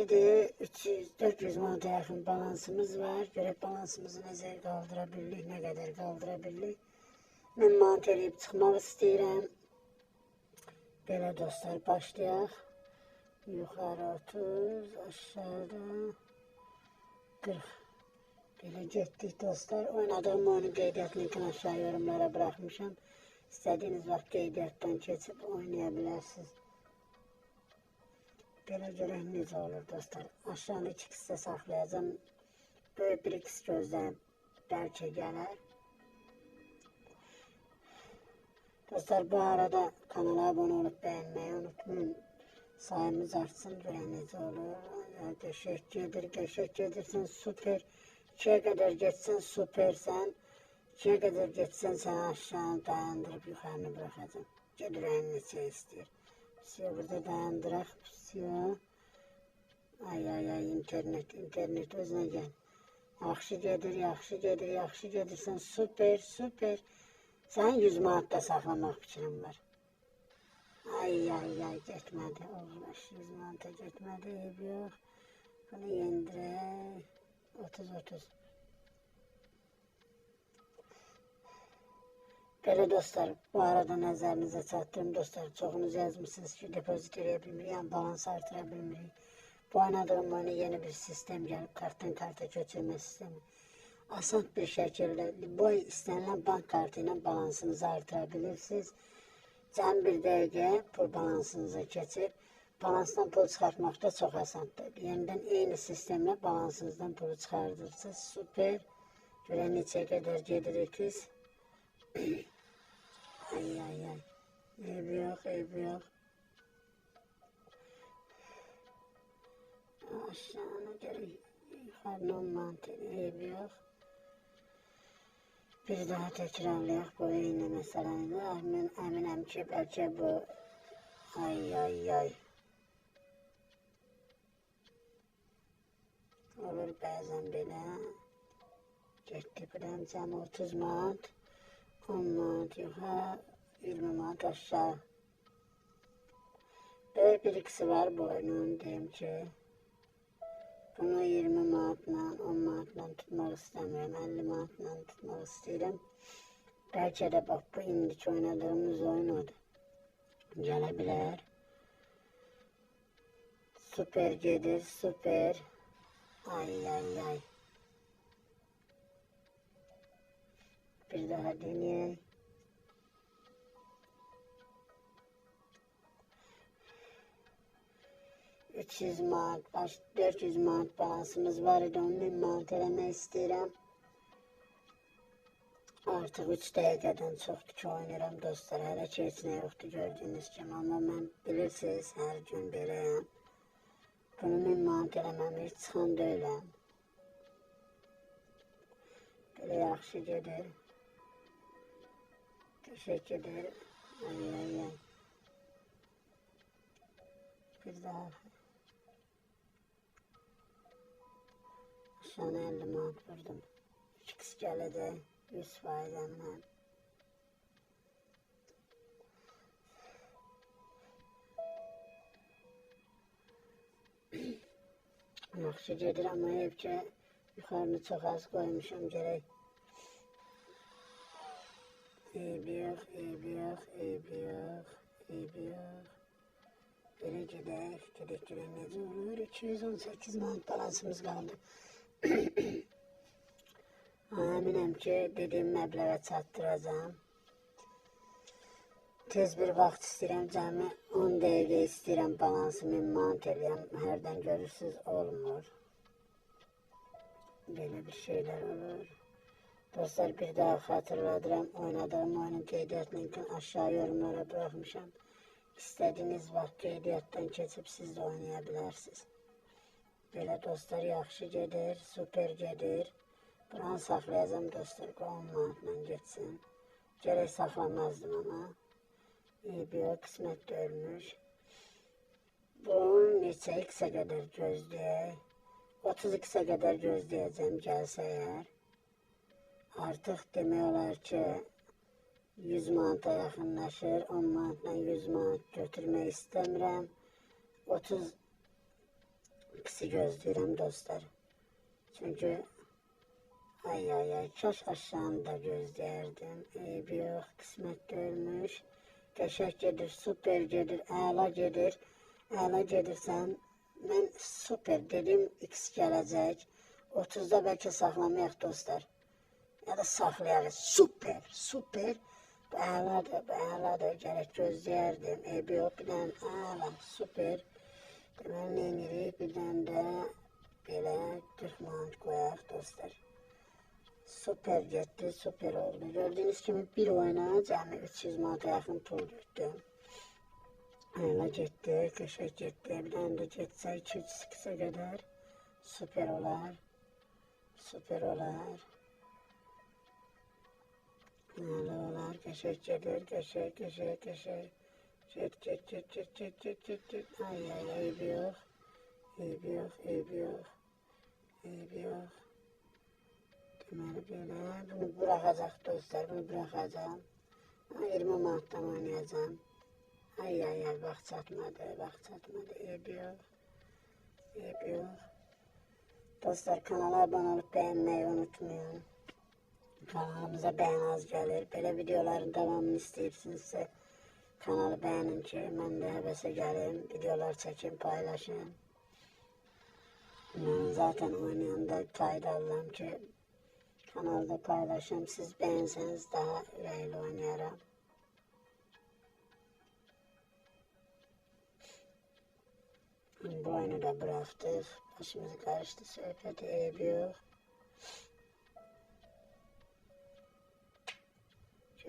ciddidir. 300-400 manata yaxın balansımız var. Görək balansımızı necə qaldıra bilirik, nə qədər qaldıra bilirik. Mən manat eləyib çıxmaq istəyirəm. Belə dostlar, başlayaq. Yuxarı 30, aşağıda 40. Belə getdik dostlar. Oynadığım oyunu qeydiyyat linkini aşağı yorumlara bırakmışam. İstediğiniz vaxt qeydiyyatdan keçib oynaya bilərsiniz. Belə görək necə olur dostlar. Aşağıda iki kisə saxlayacağım. Böyük bir ikisi gözləyib bəlkə gələr. Dostlar bu arada kanala abone olup beğenmeyi unutmayın. Sayımız artsın necə olur. Ya, Teşekkür teşekkür edirsən süper. İkiye kadar geçsen süpersen. İkiye kadar geçsen seni aşağı dayandırıp yukarını bırakacağım. Gedirəyin neçə istəyir. Psiyo burada dayandıraq. Psiyo. Ay ay ay internet internet özünə gəl. Yaxşı gedir, yaxşı gedir, yaxşı gedirsən süper süper. Sən 100 manat da saxlamaq fikrim var. Ay ay ay getmədi. Allah 100 manata getmədi. Eyb yox. Bunu yendirək. 30 30. Belə dostlar, bu arada nəzərinizə çatdırım dostlar. Çoxunuz yazmışsınız ki, depozit eləyə bilmirik, yəni balans artıra bilmirik. Bu oynadığım oyuna yeni bir sistem gəlib, kartdan karta köçürmə sistemi. Asan bir şəkildə bu istənilən bank kartı balansınızı artıra bilirsiniz. Cəm bir dəqiqə pul balansınıza keçib, balansdan pul çıxartmaq da çox asandır. Yenidən eyni sistemlə balansınızdan pulu çıxardırsınız. Super. Görən neçə qədər gedirik. Ay ay ay. Eyb yox, eyb yox. Aşağına 10 mantıqlı eyb yox. Bir daha təkrarlayaq bu eyni məsələni. Mən əminəm ki, bəlkə bu ay ay ay. Olur bəzən belə. Getdi biləm cəmi 30 manat. 10 manat yuxarı, 20 manat aşağı. Böyük bir ikisi var deyim ki. Bunu 20 manatla, 10 manatla tutmaq istəmirəm, 50 manatla tutmaq istəyirəm. Bəlkə də bax bu indiki oynadığımız oyun odur. Gələ bilər. Süper gedir, süper. Ay ay ay. Bir daha deneyək. Üç yüz manat, baş, 400 manat balansımız var idi, onu 1000 manat eləmək istəyirəm. Artıq 3 dəqiqədən çoxdur ki, oynayıram dostlar. Hələ ki, heç nə yoxdur gördüyünüz kimi. Amma mən bilirsiniz, hər gün beləyəm. Bunu 1000 manat eləməm, heç çıxan deyiləm. Belə yaxşı gedir. Teşekkür ederim. Ay ay ay. Bir daha. Aşağına 50 manat vurdum. Çıkış gelede 100 faizemle. Yaxşı gedir amma evcə yuxarını çox az qoymuşam gərək. Eyb yox, eyb yox, eyb yox, eyb yox. Belə gedək, gedək görək necə olur. 218 manat balansımız qaldı. Əminəm ki, dediyim məbləğə çatdıracağam. Tez bir vaxt istəyirəm, cəmi 10 dəqiqə istəyirəm balansı 1000 manat eləyəm. Hərdən görürsüz, olmur. Belə bir şeylər olur. Dostlar bir daha hatırladıram. Oynadığım oyunun qeydiyyat linkini aşağı yorumlara bırakmışam. İstediğiniz vaxt qeydiyyatdan keçib siz də oynaya bilərsiniz. Dostlar yaxşı gedir, super gedir. Buranı saxlayacağım dostlar, 10 manatla getsin. Gərək saxlamazdım amma. EBO qismət döyülmüş. Bunun neçə x-ə qədər gözləyək. 32-sə qədər gözləyəcəm gəlsə əgər. Artıq demək olar ki 100 manata yaxınlaşır. 10 manatla 100 manat götürmək istəmirəm. 30 x 12'si gözləyirəm dostlar. Çünki ay ay ay kaş aşağını da gözləyərdim. Eybi yox, qismət görmüş. Qəşəng gedir, super gedir, əla gedir. Əla gedirsən, mən super dedim, X gələcək. 30-da bəlkə saxlamayaq dostlar. Da saxlayarız. Super, super. Bu əladır, bu əladır. Gərək gözləyərdim. Eybi yox, bir dənə əla, super. Deməli, nə edirik? Bir dənə də belə 40 manat qoyaq dostlar. Süper getdi, süper oldu. Gördüğünüz gibi bir oyuna cəmi 300 manata yaxın pul getdi. Ayla getdi, qəşəng getdi. Bir dənə də getsə 200-200-ə qədər süper olar. Süper olar. Ayla olar, qəşəng gedir, qəşəng, qəşəng, qəşəng. Get, get, get, get, get, get, get, get. Ay, ay, eybi yox. Eybi yox, eybi yox. Eybi yox. Deməli belə, bunu buraxacaq dostlar, bunu buraxacağam. Ha, 20 manatdan oynayacağım. Ay ay ay, vaxt çatmadı, vaxt çatmadı, eybi yox. Eybi yox. Dostlar kanala abone olup beğenmeyi unutmayın. Kanalımıza beğen az gelir. Böyle videoların devamını istəyirsinizsə kanalı beğenin ki mən də həvəsə gəlim, videolar çəkim, paylaşın. Ben zaten oynayanda kayda alıram ki kanalda paylaşım. Siz beğenseniz daha ürəkli oynayaram. Bu oyunu da bıraktık. Başımız karıştı. Söhbəti eybi yox.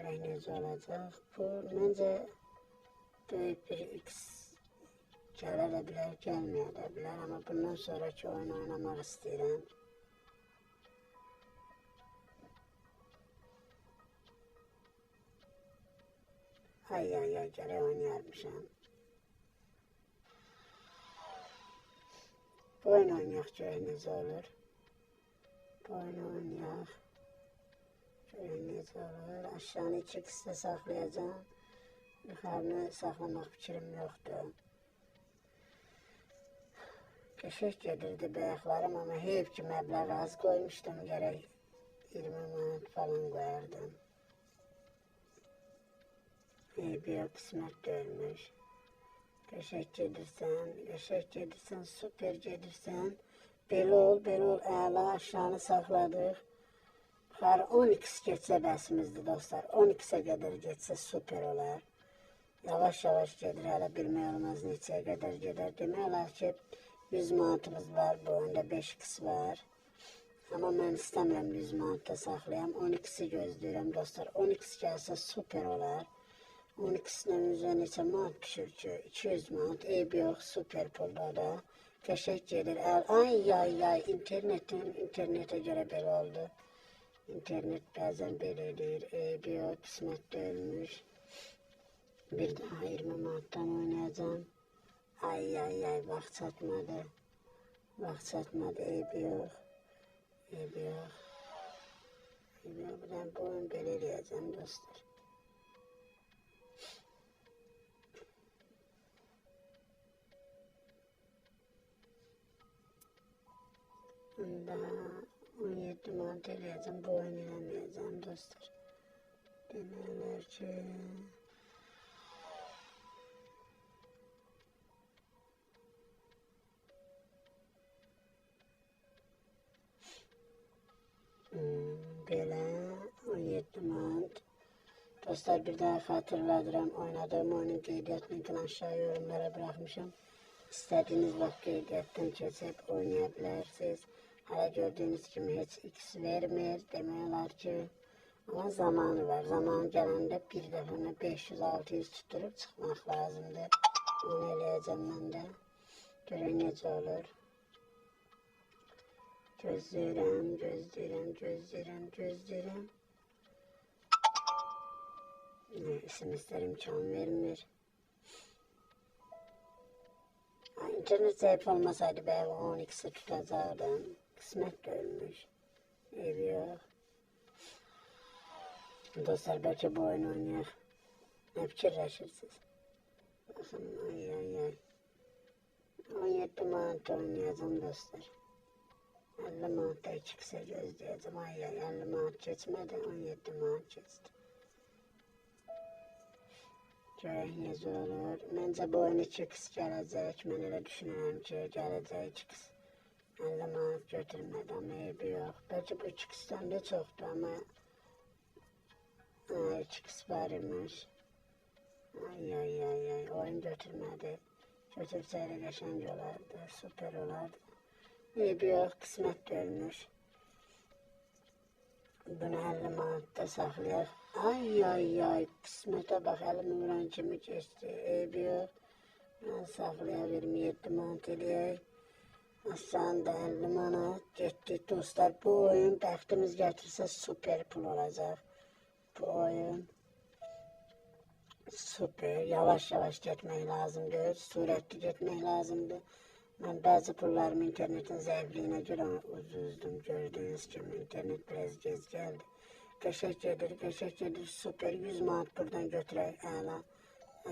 Görək necə olacaq. Bu məncə böyük bir X gələ də bilər, gəlməyə də bilər. Amma bundan sonraki oyunu oynamaq istəyirəm. Ay ay ay gərək oynayarmışam. Bu oyunu oynayaq görək necə olur. Bu oyunu oynayaq. Necə olur. Aşağını iki qısa saxlayacağım. Yuxarını saxlamaq fikrim yoxdur. Qəşəng gedirdi bəyəklərim, amma heyf ki məbləği az qoymuşdum, gərək 20 manat falan qoyardım. Eybi yox, qismət görmüş. Qəşəng gedirsən, qəşəng gedirsən, super gedirsən. Belə ol, belə ol, əla aşağını saxladıq. Yuxarı 12 getsə bəsimizdir dostlar. 12-sə qədər getsə super olar. Yavaş yavaş gedir, hələ bilmək olmaz neçəyə qədər gedər. Demək olar ki, 100 manatımız var, bu oyunda 5 x var. Amma mən istəmirəm 100 manatda saxlayam. 12-si gözləyirəm dostlar. 12 gəlsə super olar. 12-sindən üzrə neçə manat düşür ki? 200 manat, eybi yox, super pulda da. Qəşəng gedir. Ay, ay, ay, internetin, internetə görə belə oldu. İnternet bəzən belə eləyir, eybi yox, qismətdə ölmüş. Bir daha 20 manatdan oynayacağım. Ay ay ay vaxt çatmadı. Vaxt çatmadı eybi yox. Eybi yox. Eybi yox. Ben bu oyun belə dostlar. Onda 17 manat eləyəcəm. Bu oyun eləməyəcəm dostlar. Demələr ki... Hmm, belə 17 manat. Dostlar bir daha xatırladıram. Oynadığım oyunun qeydiyyat linkini aşağı yorumlara bırakmışım. İstediğiniz vaxt qeydiyyatdan keçib oynaya bilərsiniz. Hələ gördüyünüz kimi heç X vermir. Demək olar ki, ama zamanı var. Zaman gələndə bir dəfə 500-600 tutturup çıxmaq lazımdır. Onu eləyəcəm mən də. Görək necə olur. Gözləyirəm, gözləyirəm, gözləyirəm, gözləyirəm. Ne, isim ister imkan vermir. İnternet zayıf olmasaydı ben 12'si tutacaktım. Kısmet de ölmüş. Evi. Dostlar belki bu oyunu oynayak. Ne fikirləşirsiniz? Bakın ay ay ay. 17 manat oynayacağım dostlar. 50 manata 2 kısa gözleyeceğim. Ay ay 50 manat geçmedi 17 manat geçti. Görək necə olur. Məncə bu oyun 2 kıs gələcək. Mən elə düşünürəm ki, gələcək 2 kıs. 50 manat götürmədi amma eybi yox. Bəlkə bu 2 kısdan da çoxdur amma 2 kıs var imiş. Ay ay ay ay oyun götürmədi. Götürsəydi qəşəng olardı, süper olardı. Eybi yox, qismət görmüş. Bunu 50 manatda saxlayaq. Ay ay ay, qismətə bax, əlim vuran kimi keçdi. Eybi yox. Mən saxlaya 27 manat eləyək. 50 manat getdik dostlar. Bu oyun bəxtimiz gətirsə süper pul olacaq. Bu oyun süper. Yavaş yavaş getmək lazımdır. Sürətli getmək lazımdır. Mən bəzi pullarımı internetin zəifliyinə görə uzuzdum. Gördüyünüz kimi internet biraz gec gəldi. Qəşək gedir, qəşək gedir. Süper 100 manat buradan götürək. Əla,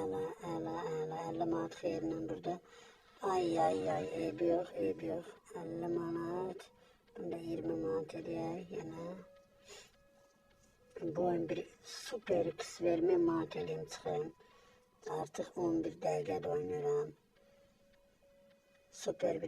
əla, əla, əla. 50 manat xeyrinlə burada. Ay eybi yox. 50 manat. Bunda 20 manat eləyək yenə. Bu oyun bir süper x vermə manat eləyim çıxayım. Artıq 11 dəqiqədə oynayıram. Süper bir